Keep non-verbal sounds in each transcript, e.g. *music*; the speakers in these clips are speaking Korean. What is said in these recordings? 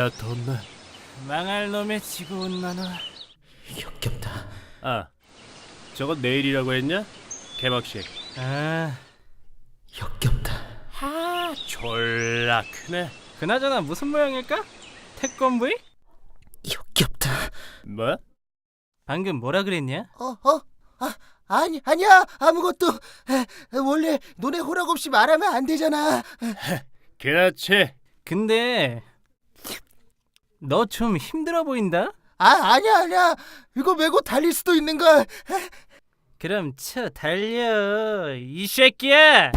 졸라 덥네. 망할 놈의 지구온 만화. 역겹다. 아, 저거 내일이라고 했냐? 개막식. 아, 역겹다. 아, 졸라 크네. 그나저나 무슨 모양일까? 태권브이? 역겹다. 뭐? 방금 뭐라 그랬냐? 어, 어? 아, 아니, 아니야. 아무것도. 에, 원래 노래 허락 없이 말하면 안 되잖아. 그렇지. 근데 너 좀 힘들어 보인다. 아, 아니야, 아니야. 이거 메고 달릴 수도 있는 걸. 그럼 쳐 달려 이 새끼야.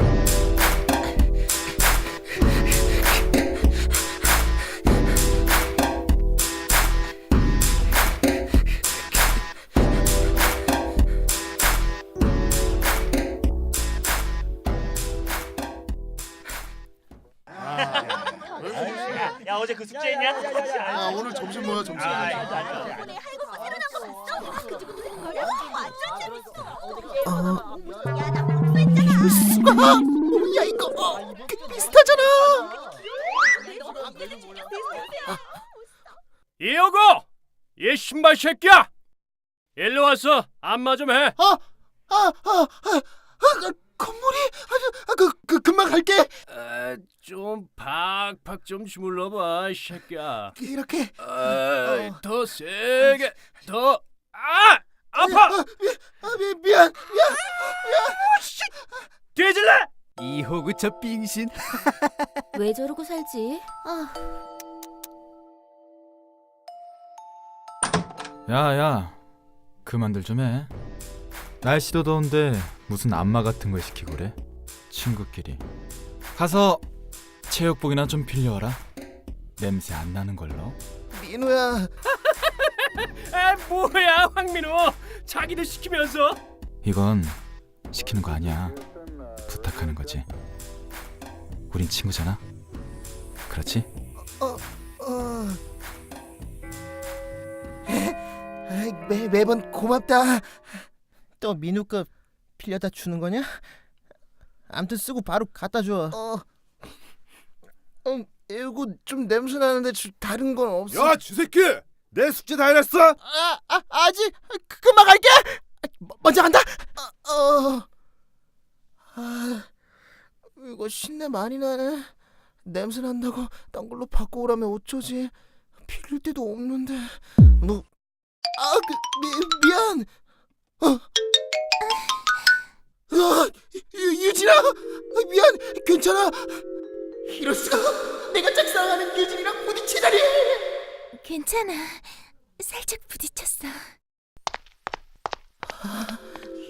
어제 그 숙제했냐? 아 오늘 점심 뭐야 점심? 이번에 할거가 새로 나온 거 봤어? 아, 그 친구 노래 뭐야? 완전 재밌어. 야, 나 복수했잖아. 수가. 야, 이거 어, 그 비슷하잖아. 이호고! 이 신발 새끼야! 일로 와서 안마 좀 해. 아, 아, 아, 아, 아, 그 건물이 아주 아, 그, 그 금방 갈게. 아, 좀 팍팍 좀 주물러봐, 이 새끼야. 이렇게. 아, 더 세게, 더. 아! 아파! 아, 미, 아, 미, 미안, 미안. 뒤질래? 이호구 저 빙신. *laughs* 왜 저러고 살지? 아, 야야 그만들 좀 해 날씨도 더운데 무슨 안마 같은 걸 시키고 그래 친구끼리 가서 체육복이나 좀 빌려와라 냄새 안 나는 걸로 민우야. *laughs* 아, 뭐야, 황민호. 자기도 시키면서. 이건 시키는 거 아니야 부탁하는 거지 우린 친구잖아 그렇지? 어. 아이, 매 매번 고맙다. 또 민우 거 빌려다 주는 거냐? 암튼 쓰고 바로 갖다 줘. 어. 음, 이거 좀 냄새 나는데 주, 다른 건 없어. 야 주새끼 내 숙제 다 해냈어? 아, 아 아직 그, 금방 갈게. 아, 뭐- 먼저 간다. 어, 어. 아, 이거 신내 많이 나네. 냄새 난다고 딴 걸로 바꿔 오라면 어쩌지? 필요할 데도 없는데. 너, 아, 그, 미, 미안. 어. 어, 미안, 괜찮아. 이럴 수가. 내가 짝사랑하는 유진이랑 부딪히다니. 괜찮아. 살짝 부딪혔어.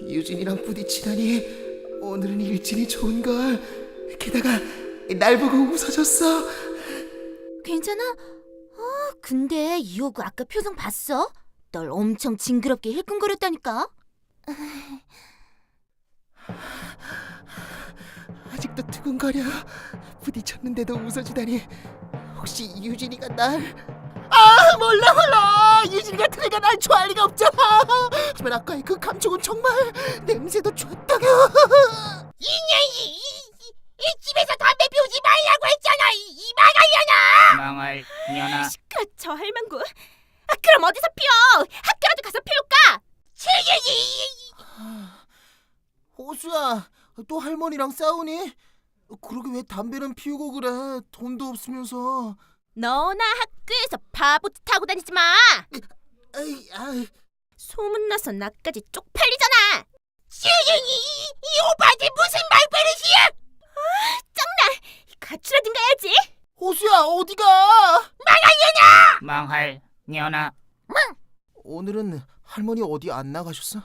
유진이랑 부딪히다니 오늘은 일진이 좋은 걸 게다가 날 보고 웃어줬어 괜찮아? 어, 근데 이호구 아까 표정 봤어? 널 엄청 징그럽게 힐끔거렸다니까. 두근거려 부딪혔는데도 웃어주다니 혹시 유진이가 날... 아 몰라 몰라 유진이 같은 애가 날 좋아할 리가 없잖아 하지만 아까의 그 감정은 정말 냄새도 좋았다고 이년이 이 집에서 담배 피우지 말라고 했잖아. 이 망할려나. 망할 년아 시끄러 저 할망구. 아, 그럼 어디서 피워? 학교라도 가서 피울까? 치기기. 호수야 또 할머니랑 싸우니? 그러게 왜 담배는 피우고 그래 돈도 없으면서 너나 학교에서 바보짓 하고 다니지 마. 아이, 아이. 소문나서 나까지 쪽팔리잖아. 시영이 이 오빠한테 무슨 말버릇이야? 아, 짱나. 가출하든가 해야지. 호수야 어디가? 망할 년아 오늘은 할머니 어디 안 나가셨어?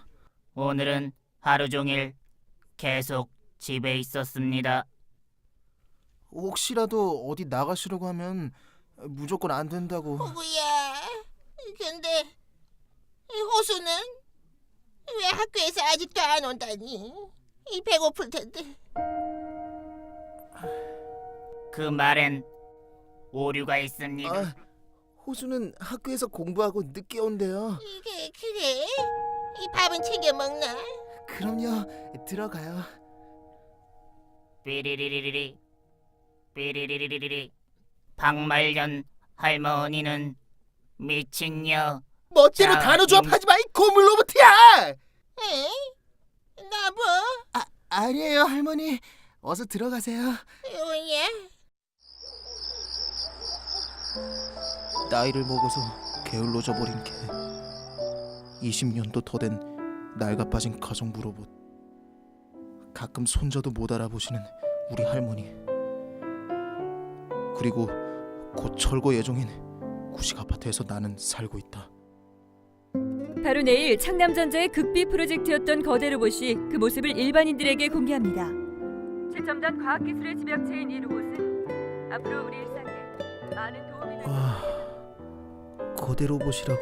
오늘은 하루 종일 계속 집에 있었습니다 혹시라도 어디 나가시려고 하면 무조건 안 된다고. 뭐야? 근데 이 호수는 왜 학교에서 아직도 안 온다니? 이 배고플 텐데. 그 말엔 오류가 있습니다 아, 호수는 학교에서 공부하고 늦게 온대요. 이게 그래? 이 밥은 챙겨 먹나? 그럼요. 들어가요. 삐리리리리리 삐리리리리리 박말년 할머니는 미친녀 멋대로 자, 단어 조합 임- 하지 마, 이 고물 로봇이야! 에? 나 뭐? 아, 아니에요, 할머니. 어서 들어가세요. 예? 나이를 먹어서 게을러져 버린 개. 20년도 더 된 낡아 빠진 가정부 로봇. 가끔 손자도 못 알아보시는 우리 할머니. 그리고 곧 철거 예정인 구식 아파트에서 나는 살고 있다. 바로 내일 창남전자의 극비 프로젝트였던 거대 로봇이 그 모습을 일반인들에게 공개합니다. 최첨단 과학기술의 집약체인 이 로봇은 앞으로 우리 일상에 많은 도움이 될 와, 거대 로봇이라고?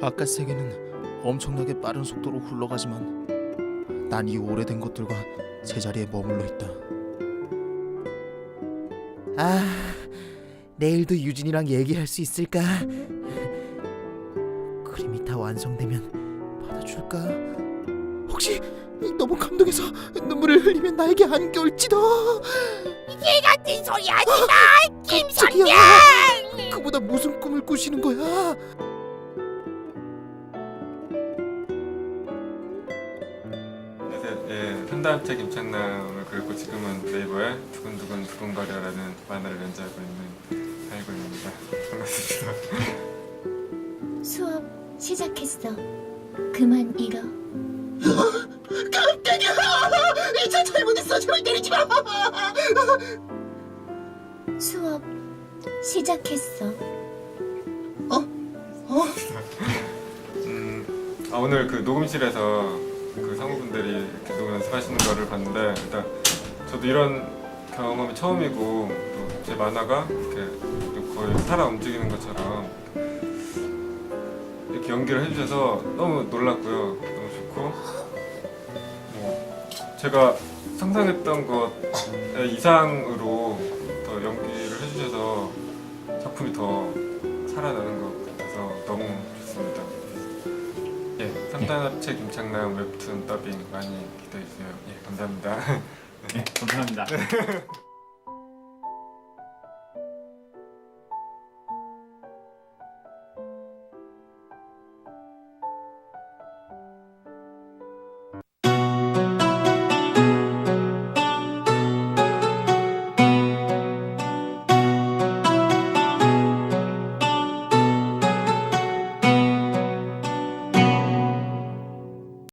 바깥 세계는 엄청나게 빠른 속도로 흘러가지만 난 이 오래된 것들과 제자리에 머물러 있다. 아, 내일도 유진이랑 얘기할 수 있을까? 그림이 다 완성되면 받아줄까? 혹시 너무 감동해서 눈물을 흘리면 나에게 안겨올지도. 개 같은 소리 하지 마, 김선영! 깜짝이야. 그보다 무슨 꿈을 꾸시는 거야? 네, 예, 현다합체 김창남을 그렸고 지금은 네이버에 두근두근 두근거려라는 만화를 연재하고 있는 하이건입니다. 반갑습니다. 수업 시작했어. 그만 읽어. *gasps* 깜짝이야! 저 잘못했어. 제발 때리지 마. 수업 시작했어. 음, 아, 오늘 그 녹음실에서 이렇게 녹음 연습하시는 거를 봤는데 일단 저도 이런 경험이 처음이고 또 제 만화가 이렇게 거의 살아 움직이는 것처럼 이렇게 연기를 해주셔서 너무 놀랐고요. 너무 좋고 뭐 제가 상상했던 것 이상으로 더 연기를 해주셔서 작품이 더 살아나는 것 같아서 너무 삼단합체 김창남 웹툰 더빙 많이 기대해주세요. 예, 감사합니다. 감사합니다. *laughs*